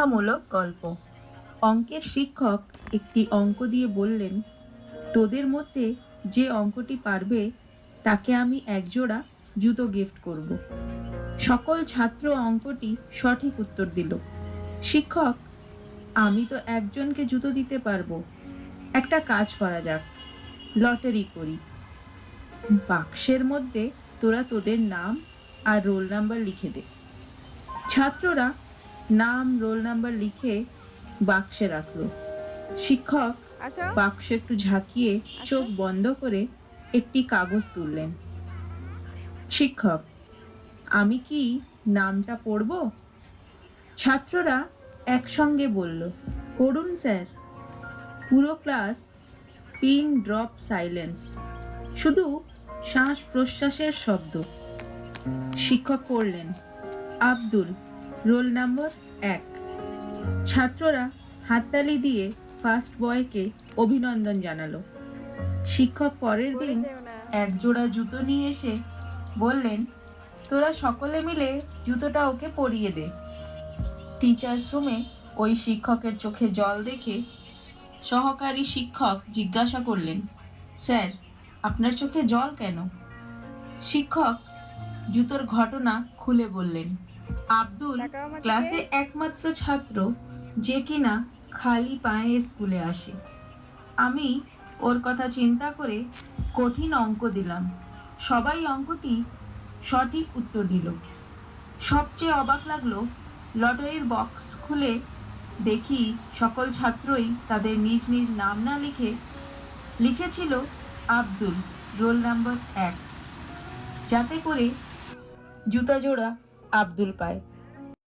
শিক্ষামূলক গল্প। অঙ্কের শিক্ষক একটি অঙ্ক দিয়ে বললেন, তোদের মধ্যে যে অঙ্কটি পারবে, তাকে আমি একজোড়া জুতো গিফট করব। সকল ছাত্র অঙ্কটি সঠিক উত্তর দিল। শিক্ষক, আমি তো একজনকে জুতো দিতে পারব। একটা কাজ করা যাক, লটারি করি। বাক্সের মধ্যে তোরা তোদের নাম আর রোল নাম্বার লিখে দে। ছাত্ররা নাম রোল নাম্বার লিখে বাক্সে রাখল। শিক্ষক আসো বাক্স একটু ঝাঁকিয়ে চোখ বন্ধ করে একটি কাগজ তুললেন। শিক্ষক আমি কি নামটা পড়ব? ছাত্ররা একসঙ্গে বলল পড়ুন স্যার। পুরো ক্লাস পিন ড্রপ সাইলেন্স। শুধু শ্বাস প্রশ্বাসের শব্দ। শিক্ষক পড়লেন আব্দুল রোল নম্বর এক। ছাত্ররা হাততালি দিয়ে ফার্স্ট বয়কে অভিনন্দন জানালো। শিক্ষক পরের দিন এক জোড়া জুতো নিয়ে এসে বললেন তোরা সকলে মিলে জুতোটা ওকে পরিয়ে দে। টিচার্স রুমে ওই শিক্ষকের চোখে জল দেখে সহকারী শিক্ষক জিজ্ঞাসা করলেন স্যার আপনার চোখে জল কেন? শিক্ষক জুতোর ঘটনা খুলে বললেন আব্দুল ক্লাসে একমাত্র ছাত্র যে কিনা খালি পায়ে স্কুলে আসে। আমি ওর কথা চিন্তা করে কঠিন অঙ্ক দিলাম। সবাই অঙ্কটি সঠিক উত্তর দিল। সবচেয়ে অবাক লাগল লটারির বক্স খুলে দেখি সকল ছাত্রই তাদের নিজ নিজ নাম না লিখে লিখেছিল আব্দুল রোল নাম্বার এক। যাতে করে জুতা জোড়া আব্দুল পায়